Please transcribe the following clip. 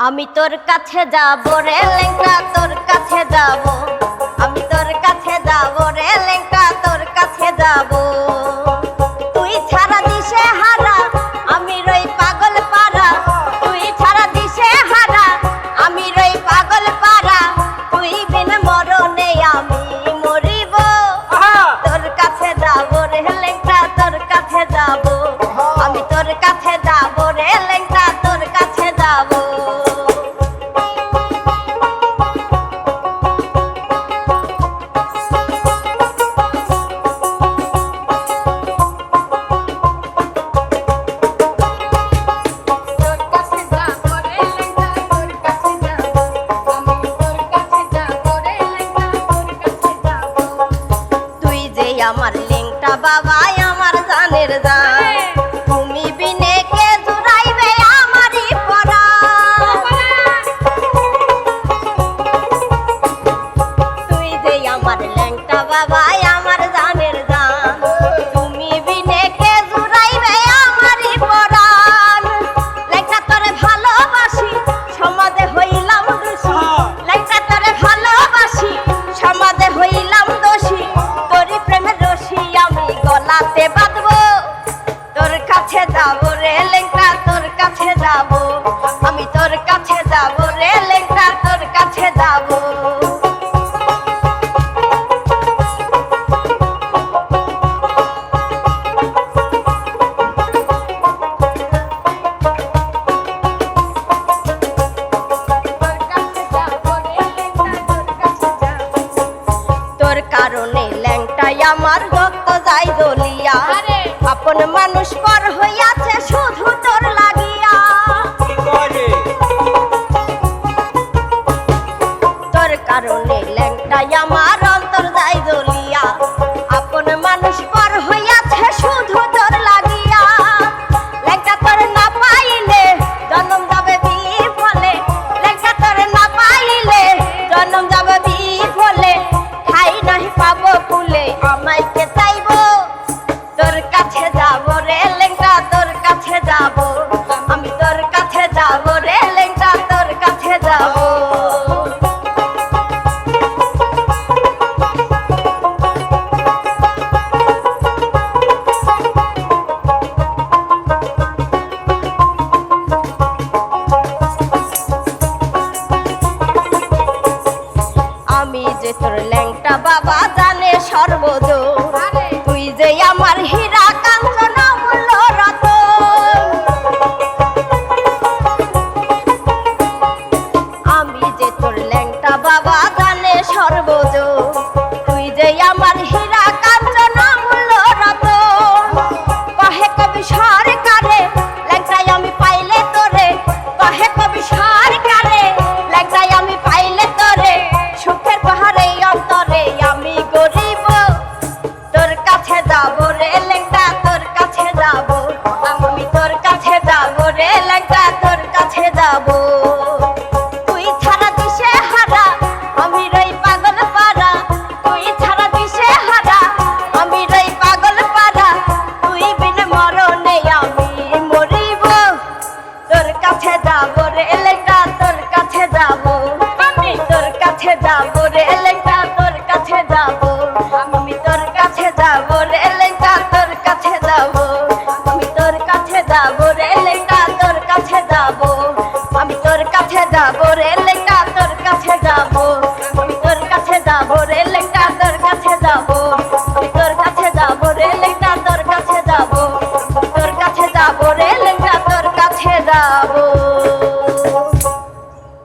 আমি তোর কাছে যাব রে লেঙ্কা তোর কাছে যাব। আমি তোর কাছে যাব রে লেঙ্কা তোর কাছে যাব। আমার লিংটা বাবাই আমার জানের জান তুমি বিনে কে জুড়াইবে আমারই পরা তুই যে আমার ল্যাংটা বাবাই আমার জানের জান তুমি বিনে কে জুড়াইবে আমারই পরাণ ল্যাংটা তোরে ভালোবাসি সমাজে হইলাম দোষী ল্যাংটা তোরে ভালোবাসি সমাজে হইলাম গলাতে বাঁধবো। তোর কাছে যাব রে লেঙ্কা, তোর কাছে যাব। আমি তোর কাছে যাব রে আমার রক্ত যাই দলিয়া। আপন মানুষ পর হইয়াছে শুধু তোর লাগিয়া কাছে যাব রে লেঙ্গা তোর কাছে যাব। আমি তোর কাছে যাব রে লেঙ্গা তোর কাছে যাব। আমি যে তোর ল্যাংটা বাবা জানে সর্বদূর। আরে। তুই যে আমার হীরা সর্বদূর কাছে যাব রে কাতর তোর কাছে যাব। তোর কাছে যাব রে কাতর তোর কাছে যাব।